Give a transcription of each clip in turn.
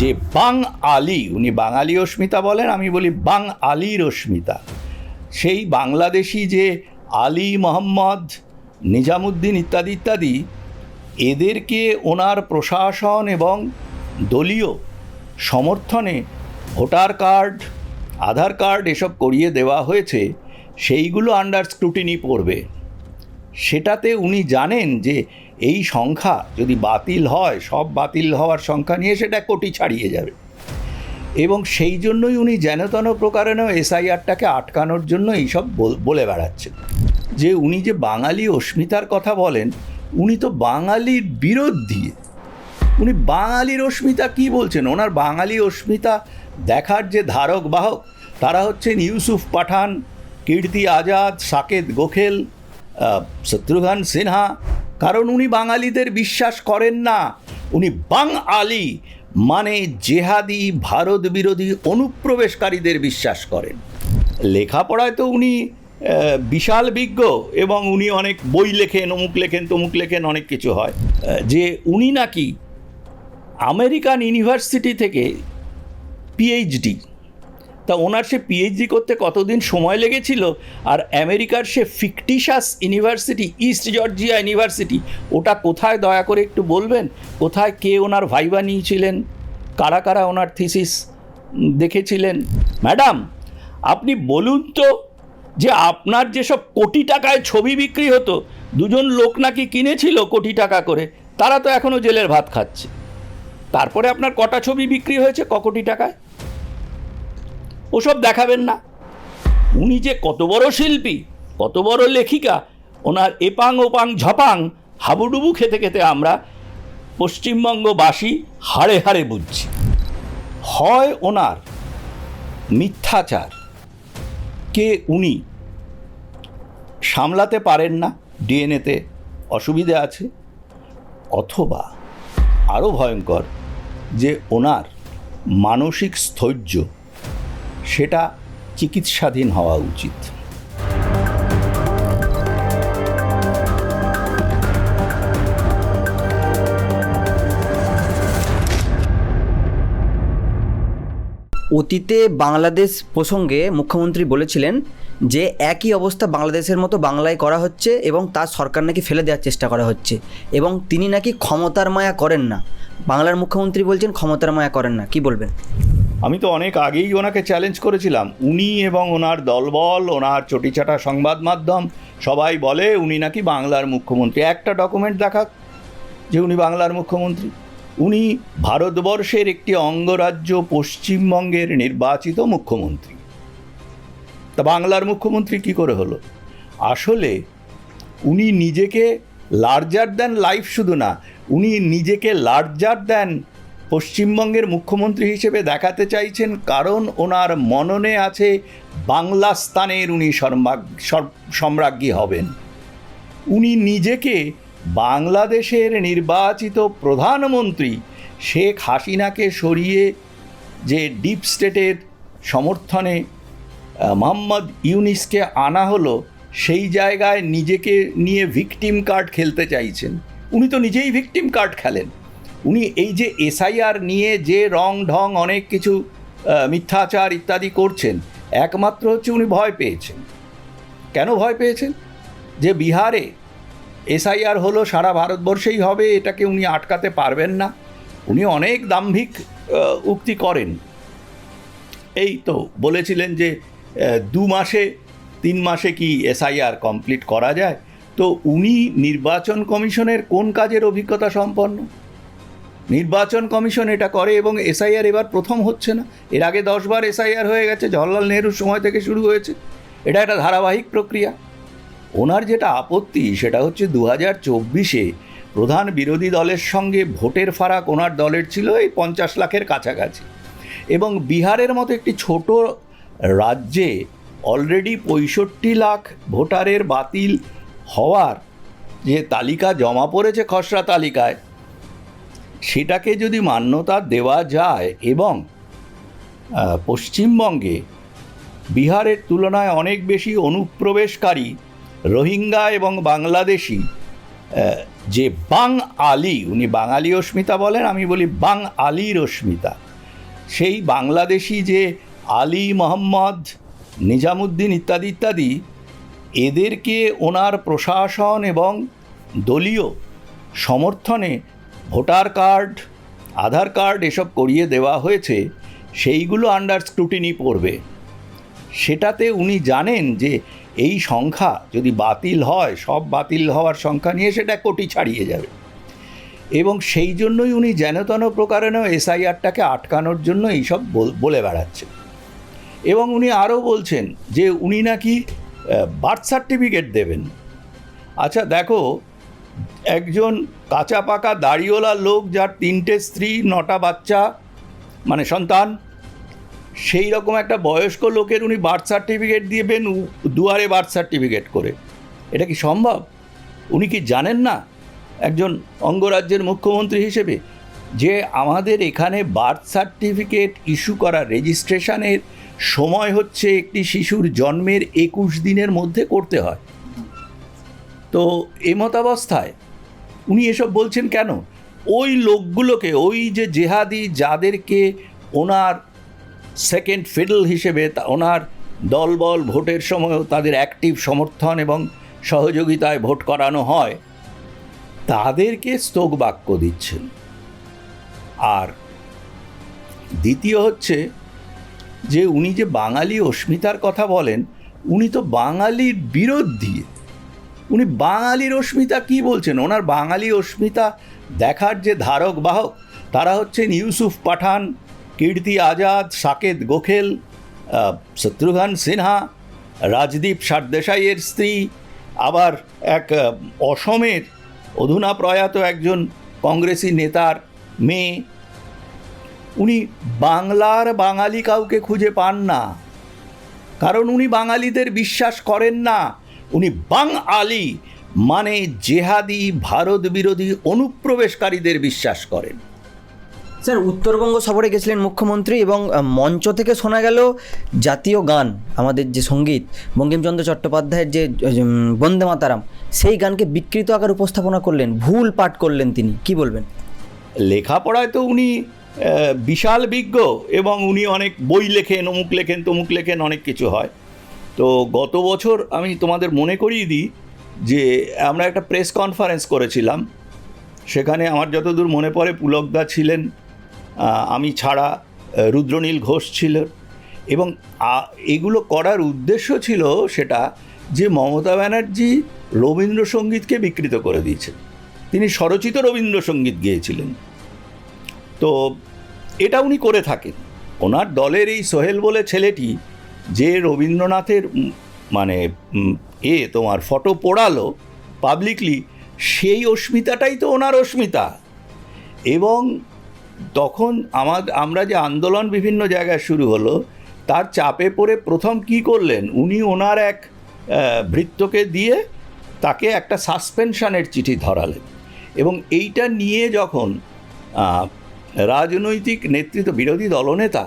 যে বাং আলী, উনি বাঙালি অস্মিতা বলেন, আমি বলি বাং আলীর অস্মিতা। সেই বাংলাদেশি যে আলী মোহাম্মদ, নিজামুদ্দিন ইত্যাদি ইত্যাদি, এদেরকে ওনার প্রশাসন এবং দলীয় সমর্থনে ভোটার কার্ড, আধার কার্ড এসব করিয়ে দেওয়া হয়েছে, সেইগুলো আন্ডার স্ক্রুটিনি পড়বে। সেটাতে উনি জানেন যে এই সংখ্যা যদি বাতিল হয়, সব বাতিল হওয়ার সংখ্যা নিয়ে সেটা কোটি ছাড়িয়ে যাবে। এবং সেই জন্যই উনি যেনতন প্রকারেণ এসআইআরটাকে আটকানোর জন্য এইসব বল- বলে বেড়াচ্ছেন। যে উনি যে বাঙালি অস্মিতার কথা বলেন, উনি তো বাঙালির বিরোধী উনি বাঙালির অস্মিতা কি বলছেন? ওনার বাঙালি অস্মিতা দেখার যে ধারক বাহক তারা হচ্ছেন ইউসুফ পাঠান, কীর্তি আজাদ, সাকেত গোখেল শত্রুঘ্ন সিনহা, কারণ উনি বাঙালিদের বিশ্বাস করেন না। উনি বাঙালি মানে জেহাদি ভারত বিরোধী অনুপ্রবেশকারীদের বিশ্বাস করেন। লেখাপড়ায় তো উনি বিশাল বিজ্ঞ এবং উনি অনেক বই লেখেন, অমুক লেখেন, তমুক লেখেন, অনেক কিছু হয়। যে উনি নাকি আমেরিকান ইউনিভার্সিটি থেকে পিএইচডি তা ওনার সে পিএইচডি করতে কতদিন সময় লেগেছিল? আর আমেরিকার সে fictitious university, East Georgia University, ওটা কোথায় দয়া করে একটু বলবেন? কোথায় কে ওনার ভাইবা নিয়েছিলেন? কারা কারা ওনার থিসিস দেখেছিলেন? ম্যাডাম, আপনি বলুন তো যে আপনার যেসব কোটি টাকায় ছবি বিক্রি হতো, দুজন লোক নাকি কিনেছিল কোটি টাকা করে? তারা তো এখনও জেলের ভাত খাচ্ছে। তারপরে আপনার কটা ছবি বিক্রি হয়েছে ক কোটি টাকায়? ওসব দেখাবেন না। উনি যে কত বড় শিল্পী, কত বড় লেখিকা, ওনার এপাং ওপাং ঝপাং হাবুডুবু খেতে খেতে আমরা পশ্চিমবঙ্গবাসী হাড়ে হাড়ে বুঝছি। হয় ওনার মিথ্যাচার কে উনি সামলাতে পারেন না, ডিএনএতে অসুবিধে আছে, অথবা আরও ভয়ঙ্কর যে ওনার মানসিক স্থৈর্য সেটা চিকিৎসাধীন হওয়া উচিত। অতীতে বাংলাদেশ প্রসঙ্গে মুখ্যমন্ত্রী বলেছিলেন যে একই অবস্থা বাংলাদেশের মতো বাংলায় করা হচ্ছে এবং তার সরকার নাকি ফেলে দেওয়ার চেষ্টা করা হচ্ছে এবং তিনি নাকি ক্ষমতার মায়া করেন না। বাংলার মুখ্যমন্ত্রী বলছেন ক্ষমতার মায়া করেন না। কি বলবেন? আমি তো অনেক আগেই ওনাকে চ্যালেঞ্জ করেছিলাম। উনি এবং ওনার দলবল, ওনার চটিচাটা সংবাদ মাধ্যম, সবাই বলে উনি নাকি বাংলার মুখ্যমন্ত্রী। একটা ডকুমেন্ট দেখাক যে উনি বাংলার মুখ্যমন্ত্রী। উনি ভারতবর্ষের একটি অঙ্গরাজ্য পশ্চিমবঙ্গের নির্বাচিত মুখ্যমন্ত্রী। তা বাংলার মুখ্যমন্ত্রী কি করে হলো? আসলে উনি নিজেকে লার্জার দ্যান লাইফ শুধু না, উনি নিজেকে লার্জার দ্যান পশ্চিমবঙ্গের মুখ্যমন্ত্রী হিসেবে দেখাতে চাইছেন কারণ ওনার মননে আছে বাংলা স্থানের উনি সম্রাজ্ঞী হবেন। উনি নিজেকে বাংলাদেশের নির্বাচিত প্রধানমন্ত্রী শেখ হাসিনাকে সরিয়ে যে ডিপ স্টেটের সমর্থনে মোহাম্মদ ইউনিসকে আনা হলো, সেই জায়গায় নিজেকে নিয়ে ভিকটিম কার্ড খেলতে চাইছেন। উনি তো নিজেই ভিকটিম কার্ড খেলেন। উনি এই যে এসআইআর নিয়ে যে রং ঢং অনেক কিছু মিথ্যাচার ইত্যাদি করছেন, একমাত্র হচ্ছে উনি ভয় পেয়েছেন। কেন ভয় পেয়েছেন? যে বিহারে এসআইআর হলো, সারা ভারতবর্ষেই হবে, এটাকে উনি আটকাতে পারবেন না। উনি অনেক দাম্ভিক উক্তি করেন। এই তো বলেছিলেন যে দু মাসে, তিন মাসে কি এসআইআর কমপ্লিট করা যায়? তো উনি নির্বাচন কমিশনের কোন কাজের অভিজ্ঞতা সম্পন্ন? নির্বাচন কমিশন এটা করে এবং এসআইআর এবার প্রথম হচ্ছে না। এর আগে দশবার এসআইআর হয়ে গেছে, জওয়াহরলাল নেহরুর সময় থেকে শুরু হয়েছে। এটা একটা ধারাবাহিক প্রক্রিয়া। ওনার যেটা আপত্তি সেটা হচ্ছে দু হাজার চব্বিশে প্রধান বিরোধী দলের সঙ্গে ভোটের ফারাক ওনার দলের ছিল এই পঞ্চাশ লাখের কাছাকাছি। এবং বিহারের মতো একটি ছোট রাজ্যে অলরেডি পঁয়ষট্টি লাখ ভোটারের বাতিল হওয়ার যে তালিকা জমা পড়েছে খসড়া তালিকায় সেটাকে যদি মান্যতা দেওয়া যায় এবং পশ্চিমবঙ্গে বিহারের তুলনায় অনেক বেশি অনুপ্রবেশকারী রোহিঙ্গা এবং বাংলাদেশি যে বাং আলী, উনি বাঙালি অস্মিতা বলেন, আমি বলি বাং আলীর অস্মিতা। সেই বাংলাদেশি যে আলী মোহাম্মদ, নিজামুদ্দিন ইত্যাদি ইত্যাদি, এদেরকে ওনার প্রশাসন এবং দলীয় সমর্থনে ভোটার কার্ড, আধার কার্ড এসব করিয়ে দেওয়া হয়েছে, সেইগুলো আন্ডার স্ক্রুটিনি পড়বে। সেটাতে উনি জানেন যে এই সংখ্যা যদি বাতিল হয়, সব বাতিল হওয়ার সংখ্যা নিয়ে সেটা কোটি ছাড়িয়ে যাবে। এবং সেই জন্যই উনি যেনতেন প্রকারেণ এসআইআরটাকে আটকানোর জন্য এইসব বল- বলে বেড়াচ্ছেন এবং উনি আরও বলছেন যে উনি নাকি বার্থ সার্টিফিকেট দেবেন। আচ্ছা দেখো একজন কাঁচা পাকা দাড়িওয়ালা লোক যার তিনটে স্ত্রী, নটা বাচ্চা মানে সন্তান, সেই রকম একটা বয়স্ক লোকের উনি বার্থ সার্টিফিকেট দিবেন দুয়ারে বার্থ সার্টিফিকেট করে। এটা কি সম্ভব? উনি কি জানেন না? একজন অঙ্গরাজ্যের মুখ্যমন্ত্রী হিসেবে, যে আমাদের এখানে বার্থ সার্টিফিকেট ইস্যু করা রেজিস্ট্রেশনের সময় হচ্ছে একটি শিশুর জন্মের একুশ দিনের মধ্যে করতে হয়। তো এমতাবস্থায় উনি এসব বলছেন কেন? ওই লোকগুলোকে, ওই যে জেহাদি যাদেরকে ওনার সেকেন্ড ফিডল হিসেবে ওনার দলবল ভোটের সময়ও তাদের অ্যাক্টিভ সমর্থন এবং সহযোগিতায় ভোট করানো হয়, তাদেরকে স্তোক বাক্য দিচ্ছেন। আর দ্বিতীয় হচ্ছে যে উনি যে বাঙালি অস্মিতার কথা বলেন, উনি তো বাঙালির বিরোধী। উনি বাঙালির অস্মিতা কি বলছেন? ওনার বাঙালি অস্মিতা দেখার যে ধারক বাহক, তারা হচ্ছেন ইউসুফ পাঠান, কীর্তি আজাদ, সাকেত গোখেল শত্রুঘ্ন সিনহা, রাজদীপ সারদেশাইয়ের স্ত্রী, আবার এক অসমের অধুনা প্রয়াত একজন কংগ্রেসি নেতার মেয়ে। উনি বাংলার বাঙালি কাউকে খুঁজে পান না, কারণ উনি বাঙালিদের বিশ্বাস করেন না। উনি বাং আলি মানে জেহাদি ভারত বিরোধী অনুপ্রবেশকারীদের বিশ্বাস করেন। স্যার উত্তরবঙ্গ সফরে গেছিলেন মুখ্যমন্ত্রী এবং মঞ্চ থেকে শোনা গেল জাতীয় গান আমাদের যে সংগীত বঙ্কিমচন্দ্র চট্টোপাধ্যায়ের যে বন্দে মাতারাম সেই গানকে বিকৃত আকার উপস্থাপনা করলেন ভুল পাঠ করলেন তিনি কি বলবেন? লেখাপড়ায় তো উনি বিশাল বিজ্ঞ এবং উনি অনেক বই লেখেন অমুক লেখেন তমুক লেখেন অনেক কিছু হয়। তো গত বছর আমি তোমাদের মনে করিয়ে দিই যে আমরা একটা প্রেস কনফারেন্স করেছিলাম। সেখানে আমার যতদূর মনে পড়ে পুলকদা ছিলেন আমি ছাড়া রুদ্রনীল ঘোষ ছিল এবং এগুলো করার উদ্দেশ্য ছিল সেটা যে মমতা ব্যানার্জি রবীন্দ্রসঙ্গীতকে বিকৃত করে দিয়েছেন। তিনি স্বরচিত রবীন্দ্রসঙ্গীত গেয়েছিলেন। তো এটা উনি করে থাকেন। ওনার দলের এই সোহেল বলে ছেলেটি যে রবীন্দ্রনাথের মানে এ তোমার ফটো পোড়ালো পাবলিকলি সেই অস্মিতাটাই তো ওনার অস্মিতা। এবং তখন আমার আমরা যে আন্দোলন বিভিন্ন জায়গায় শুরু হলো, তার চাপে পড়ে প্রথম কি করলেন? উনি ওনার এক ভৃত্যকে দিয়ে তাকে একটা সাসপেনশনের চিঠি ধরালেন। এবং এইটা নিয়ে যখন রাজনৈতিক নেতৃত্ব, বিরোধী দলনেতা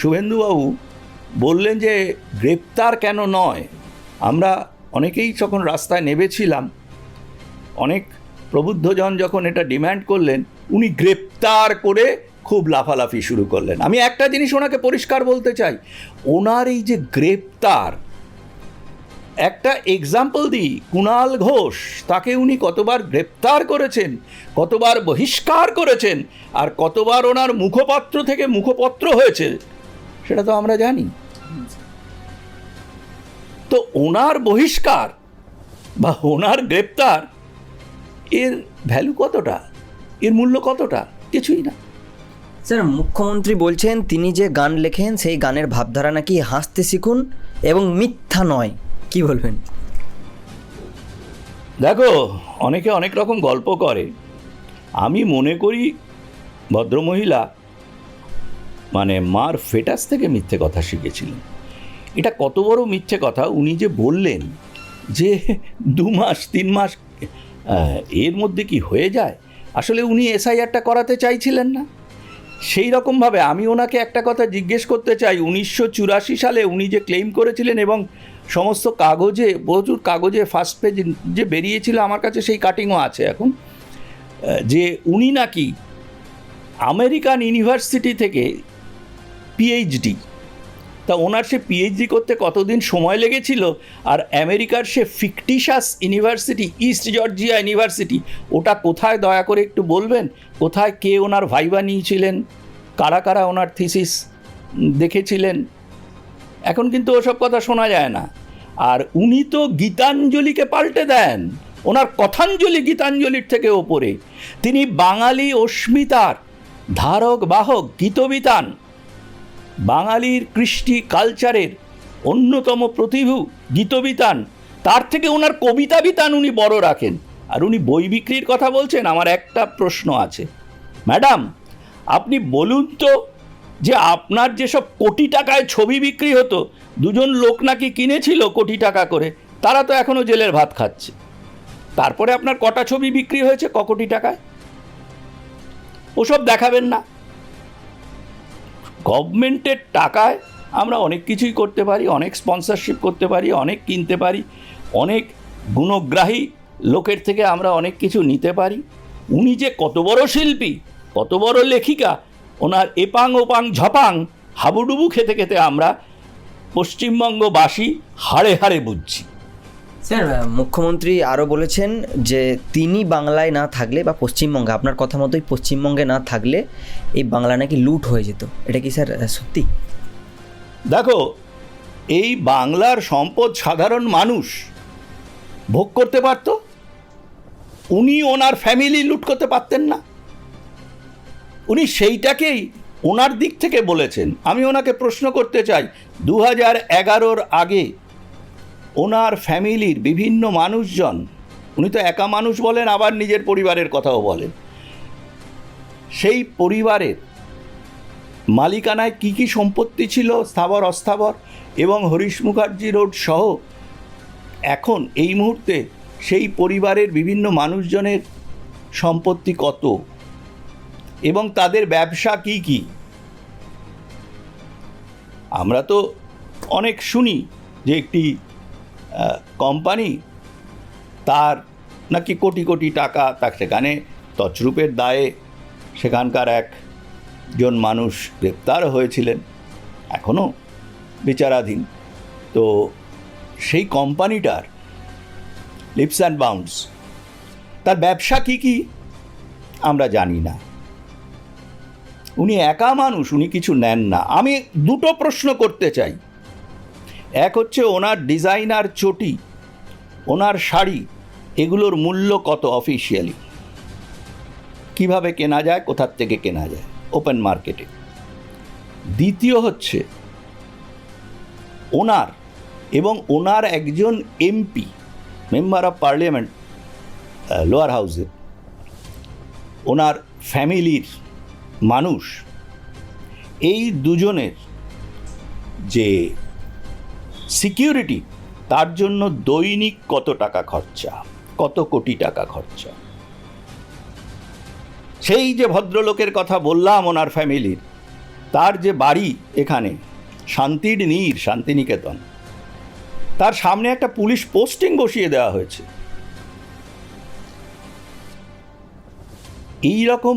শুভেন্দুবাবু বললেন যে, গ্রেপ্তার কেন নয়? আমরা অনেকেই যখন রাস্তায় নেমেছিলাম, অনেক প্রবুদ্ধজন যখন এটা ডিম্যান্ড করলেন, উনি গ্রেপ্তার করে খুব লাফালাফি শুরু করলেন। আমি একটা জিনিস ওনাকে পরিষ্কার বলতে চাই, ওনার এই যে গ্রেপ্তার, একটা এক্সাম্পল দিই কুণাল ঘোষ, তাকে উনি কতবার গ্রেপ্তার করেছেন, কতবার বহিষ্কার করেছেন, আর কতবার ওনার মুখপাত্র থেকে মুখপত্র হয়েছে, সেটা তো আমরা জানি। তো ওনার বহিষ্কার বা ওনার গ্রেপ্তার এর ভ্যালু কতটা? এর মূল্য কতটা? কিছুই না। স্যার মুখ্যমন্ত্রী বলছেন তিনি যে গান লেখেন সেই গানের ভাবধারা নাকি হাসতে শিখুন এবং মিথ্যা নয়। কি বলবেন? দেখো অনেকে অনেক রকম গল্প করে। আমি মনে করি ভদ্রমহিলা মানে মার ফেটাস থেকে মিথ্যে কথা শিখেছিলেন। এটা কত বড় মিথ্যে কথা? উনি যে বললেন যে দু মাস, তিন মাস এর মধ্যে কি হয়ে যায়? আসলে উনি এসআইআরটা করাতে চাইছিলেন না। সেই রকমভাবে আমি ওনাকে একটা কথা জিজ্ঞেস করতে চাই। উনিশশো চুরাশি সালে উনি যে ক্লেম করেছিলেন এবং সমস্ত কাগজে, প্রচুর কাগজে ফার্স্ট পেজ যে বেরিয়েছিল আমার কাছে সেই কাটিংও আছে এখন যে উনি নাকি আমেরিকান ইউনিভার্সিটি থেকে পিএইচডি তা ওনার সে পিএইচডি করতে কতদিন সময় লেগেছিল? আর আমেরিকার সে fictitious university, East Georgia University, ওটা কোথায় দয়া করে একটু বলবেন? কোথায় কে ওনার ভাইবা নিয়েছিলেন? কারা কারা ওনার থিসিস দেখেছিলেন? এখন কিন্তু ওসব কথা শোনা যায় না। আর উনি তো গীতাঞ্জলিকে পাল্টে দেন। ওনার কথাঞ্জলি গীতাঞ্জলির থেকে ওপরে। তিনি বাঙালি অস্মিতার ধারক বাহক গীতবিতান। বাঙালির কৃষ্টি কালচারের অন্যতম প্রতিভু গীতবিতান। তার থেকে ওনার কবিতা বিতান উনি বড় রাখেন। আর উনি বই বিক্রির কথা বলছেন, আমার একটা প্রশ্ন আছে। ম্যাডাম, আপনি বলুন তো যে আপনার যেসব কোটি টাকায় ছবি বিক্রি হতো, দুজন লোক নাকি কিনেছিল কোটি টাকা করে, তারা তো এখনও জেলের ভাত খাচ্ছে। তারপরে আপনার কটা ছবি বিক্রি হয়েছে ক কোটি টাকায়? ওসব দেখাবেন না। গভর্নমেন্টের টাকায় আমরা অনেক কিছুই করতে পারি, অনেক স্পন্সরশিপ করতে পারি, অনেক কিনতে পারি, অনেক গুণগ্রাহী লোকের থেকে আমরা অনেক কিছু নিতে পারি। উনি যে কত বড় শিল্পী, কত বড় লেখিকা, ওনার এপাং ওপাং ঝপাং হাবুডুবু খেতে খেতে আমরা পশ্চিমবঙ্গবাসী হাড়ে হাড়ে বুঝছি। স্যার মুখ্যমন্ত্রী আরও বলেছেন যে তিনি বাংলায় না থাকলে বা পশ্চিমবঙ্গে, আপনার কথা মতোই পশ্চিমবঙ্গে না থাকলে এই বাংলা নাকি লুট হয়ে যেত। এটা কি স্যার সত্যি? দেখো, এই বাংলার সম্পদ সাধারণ মানুষ ভোগ করতে পারত, উনি ওনার ফ্যামিলি লুট করতে পারতেন না। উনি সেইটাকেই ওনার দিক থেকে বলেছেন। আমি ওনাকে প্রশ্ন করতে চাই দু হাজার এগারোর আগে ওনার ফ্যামিলির বিভিন্ন মানুষজন, উনি তো একা মানুষ বলেন, আবার নিজের পরিবারের কথাও বলেন। সেই পরিবারের মালিকানায় কি কি সম্পত্তি ছিল, স্থাবর, অস্থাবর, এবং হরিশ মুখার্জি রোড সহ, এখন এই মুহূর্তে সেই পরিবারের বিভিন্ন মানুষজনের সম্পত্তি কত? এবং তাদের ব্যবসা কি কি? আমরা তো অনেক শুনি যে একটি কোম্পানি তার নাকি কোটি কোটি টাকা তা সেখানে তছরূপের দায়ে সেখানকার একজন মানুষ গ্রেপ্তার হয়েছিলেন এখনও বিচারাধীন। তো সেই কোম্পানিটার লিপস অ্যান্ড বাউন্ডস তার ব্যবসা কি কি আমরা জানি না। উনি একা মানুষ, উনি কিছু নেন না। আমি দুটো প্রশ্ন করতে চাই। এক হচ্ছে ওনার ডিজাইনার চটি, ওনার শাড়ি, এগুলোর মূল্য কত অফিসিয়ালি কীভাবে কেনা যায়, কোথার থেকে কেনা যায়? ওপেন মার্কেটে দ্বিতীয় হচ্ছে, ওনার এবং ওনার একজন MP member of parliament lower হাউসের ওনার ফ্যামিলির মানুষ, এই দুজনের যে সিকিউরিটি, তার জন্য দৈনিক কত টাকা খরচা? কত কোটি টাকা খরচা? সেই যে ভদ্রলোকের কথা বললাম ওনার ফ্যামিলির, তার যে বাড়ি এখানে, শান্তির নীর, শান্তিনিকেতন, তার সামনে একটা পুলিশ পোস্টিং বসিয়ে দেওয়া হয়েছে। এই রকম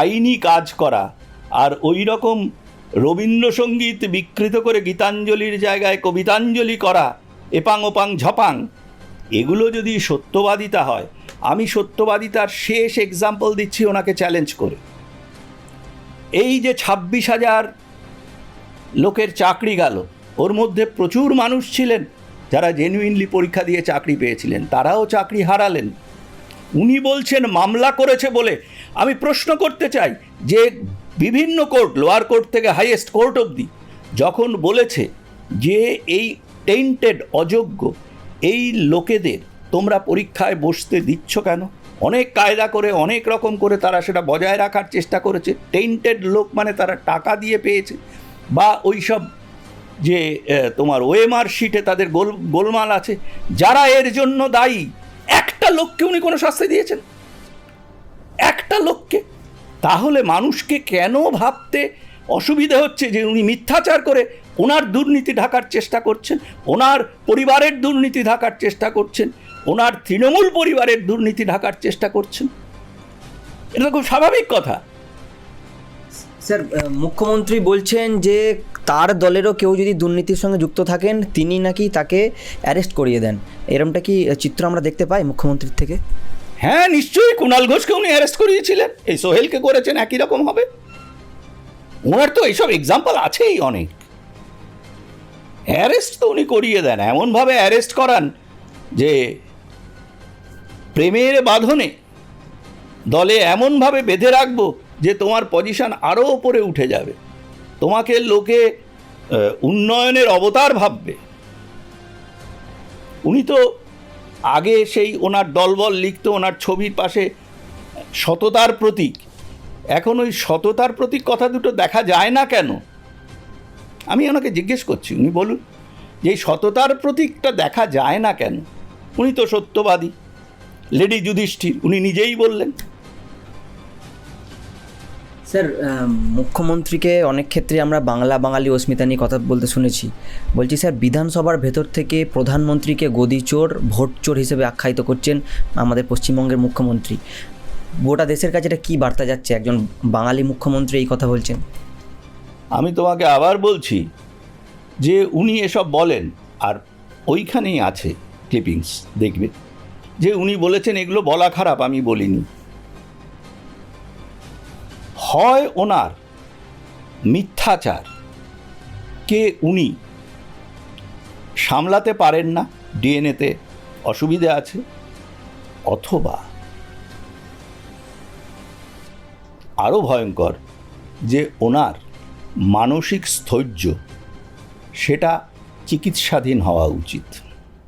আইনি কাজ করা আর ওই রকম রবীন্দ্রসঙ্গীত বিকৃত করে গীতাঞ্জলির জায়গায় কবিতাঞ্জলি করা, এপাং ওপাং ঝপাং, এগুলো যদি সত্যবাদিতা হয়, আমি সত্যবাদিতার শেষ এক্সাম্পল দিচ্ছি ওনাকে চ্যালেঞ্জ করে। এই যে ছাব্বিশ হাজার লোকের চাকরি গেল, ওর মধ্যে প্রচুর মানুষ ছিলেন, যারা জেনুইনলি পরীক্ষা দিয়ে চাকরি পেয়েছিলেন, তারাও চাকরি হারালেন। উনি বলছেন, মামলা করেছে বলে আমি প্রশ্ন করতে চাই যে বিভিন্ন কোর্ট, লোয়ার কোর্ট থেকে হাইয়েস্ট কোর্ট অবধি যখন বলেছে যে এই টেন্টেড অযোগ্য, এই লোকেদের তোমরা পরীক্ষায় বসতে দিচ্ছ কেন? অনেক কায়দা করে, অনেক রকম করে তারা সেটা বজায় রাখার চেষ্টা করেছে। টেন্টেড লোক মানে তারা টাকা দিয়ে পেয়েছে। বা ওই সব যে তোমার ওএমআর শিটে তাদের গোল, গোলমাল আছে। যারা এর জন্য দায়ী, একটা লোককে উনি কোনো শাস্তি দিয়েছেন। একটা লোককে। তাহলে মানুষকে কেন ভাবতে অসুবিধে হচ্ছে যে উনি মিথ্যাচার করে ওনার দুর্নীতি ঢাকার চেষ্টা করছেন, ওনার পরিবারের দুর্নীতি ঢাকার চেষ্টা করছেন, ওনার তৃণমূল পরিবারের দুর্নীতি ঢাকার চেষ্টা করছেন? এটা খুব স্বাভাবিক কথা। স্যার মুখ্যমন্ত্রী বলছেন যে তার দলেরও কেউ যদি দুর্নীতির সঙ্গে যুক্ত থাকেন, তিনি নাকি তাকে অ্যারেস্ট করিয়ে দেন। এরমটা কি চিত্র আমরা দেখতে পাই মুখ্যমন্ত্রীর থেকে? হ্যাঁ নিশ্চয়ই কুণাল ঘোষকে উনি অ্যারেস্ট করিয়েছিলেন। এই সোহেলকে করেছেন, একই রকম হবে। ওনার তো এইসব এক্সাম্পল আছেই অনেক। অ্যারেস্ট তো উনি করিয়ে দেন। এমনভাবে অ্যারেস্ট করান যে প্রেমের বাঁধনে দলে এমনভাবে বেঁধে রাখব যে তোমার পজিশন আরও ওপরে উঠে যাবে। তোমাকে লোকে উন্নয়নের অবতার ভাববে। উনি তো আগে সেই ওনার দলবল লিখতো, ওনার ছবির পাশে সততার প্রতীক। এখন ওই সততার প্রতীক কথা দুটো দেখা যায় না কেন? আমি ওনাকে জিজ্ঞেস করছি, উনি বলুন, যে সততার প্রতীকটা দেখা যায় না কেন? উনি তো সত্যবাদী। লেডি যুধিষ্ঠির, উনি নিজেই বললেন। স্যার মুখ্যমন্ত্রীকে অনেক ক্ষেত্রে আমরা বাংলা বাঙালি অস্মিতা নিয়ে কথা বলতে শুনেছি। বলছি, স্যার, বিধানসভার ভেতর থেকে প্রধানমন্ত্রীকে গদি চোর, ভোট চোর হিসেবে আখ্যায়িত করছেন আমাদের পশ্চিমবঙ্গের মুখ্যমন্ত্রী। গোটা দেশের কাছে এটা কী বার্তা যাচ্ছে? একজন বাঙালি মুখ্যমন্ত্রী এই কথা বলছেন। আমি তোমাকে আবার বলছি যে উনি এসব বলেন, আর ওইখানেই আছে ক্লিপিংস দেখবে। যে উনি বলেছেন এগুলো বলা খারাপ, আমি বলিনি। হয় ওনার। মিথ্যাচার। কে উনি? সামলাতে পারেন না, ডিএনএতে অসুবিধে আছে, অথবা আরও ভয়ঙ্কর যে ওনার মানসিক স্থৈর্য, সেটা চিকিৎসাধীন হওয়া উচিত।